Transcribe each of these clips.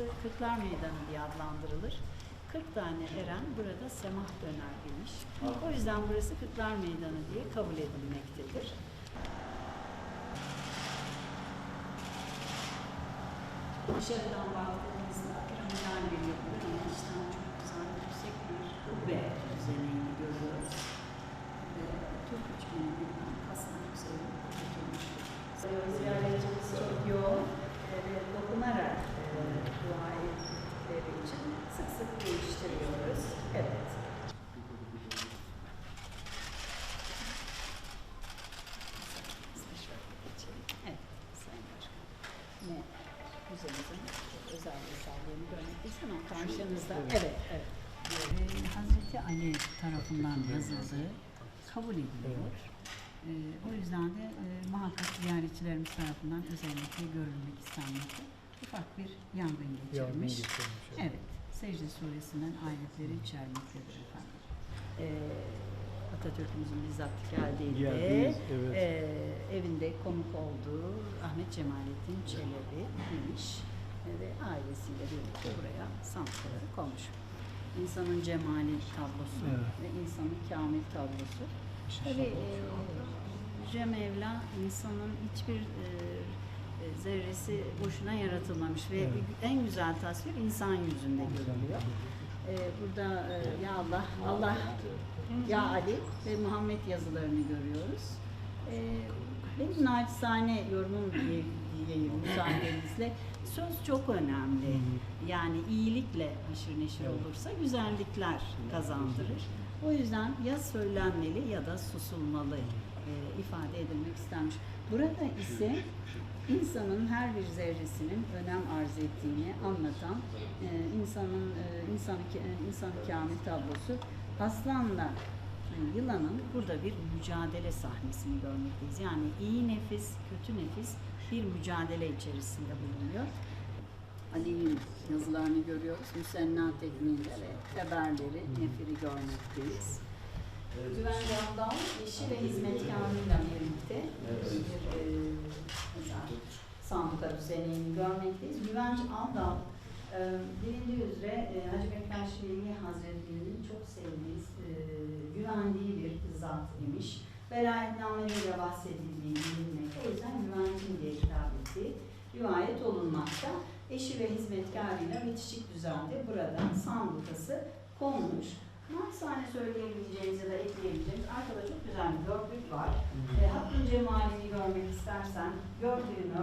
burası Kırklar Meydanı diye adlandırılır. 40 tane eren burada semah döner demiş. O yüzden burası Kırklar Meydanı diye kabul edilmektedir. Dışarıdan baktığımızda piramidal bir özel eserlerini görmekteyiz ama karşınızda. Evet, evet. Ee, Hazreti Ali tarafından yazıldığı kabul ediliyor. Ee, o yüzden de e, muhakkak ziyaretçilerimiz tarafından özellikle görülmek istenmekte. Ufak bir yangın geçirmiş. geçirmiş, evet. Evet, Secde suresinden ayetleri içermektedir efendim. Ee, Atatürk'ümüzün bizzat geldiğinde Geldiğiniz, evet. e, evinde konuk olduğu Ahmet Cemalettin Çelebi demiş e, ve ailesiyle birlikte buraya sanatları konmuş. İnsanın cemali tablosu Evet. ve insanın kamil tablosu. Tabii e, Yüce Mevla insanın hiçbir e, e, zerresi boşuna yaratılmamış ve Evet. en güzel tasvir insan yüzünde görülüyor. E, burada e, ya Allah, Allah, ya Ali ve Muhammed yazılarını görüyoruz. E, benim naçizane yorumum diye, diyeyim müsaadenizle söz çok önemli. Yani iyilikle haşır neşir olursa güzellikler kazandırır. O yüzden ya söylenmeli ya da susulmalı e, ifade edilmek istenmiş. Burada ise insanın her bir zerresinin önem arz ettiğini anlatan e, insanın e, insan insan kamil tablosu aslanla yani yılanın burada bir mücadele sahnesini görmekteyiz. Yani iyi nefis, kötü nefis bir mücadele içerisinde bulunuyor. Ali'nin yazılarını görüyoruz. Müsenna tekniğinde ve teberleri, nefiri görmekteyiz. Güvence Abdal, eşi ve hizmetkarıyla birlikte bir e, sanduka düzenini görmekteyiz. Güvence Abdal, e, bilindiği üzere e, Hacı Bektaş Veli Hazretleri'nin çok sevdiği, e, güvendiği bir zat imiş. Velayetnameleriyle bahsedildiği bilinmekte. O yüzden güvencin diye hitap ettiği rivayet olunmakta. Eşi ve hizmetkarıyla bitişik düzende burada sandukası konmuş. Naçizane söyleyebileceğiniz ya da ekleyebileceğiniz arkada çok güzel bir dörtlük var. E, hakkın cemalini görmek istersen gördüğünü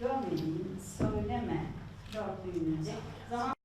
görmediğin söyleme dörtlüğünü de zaman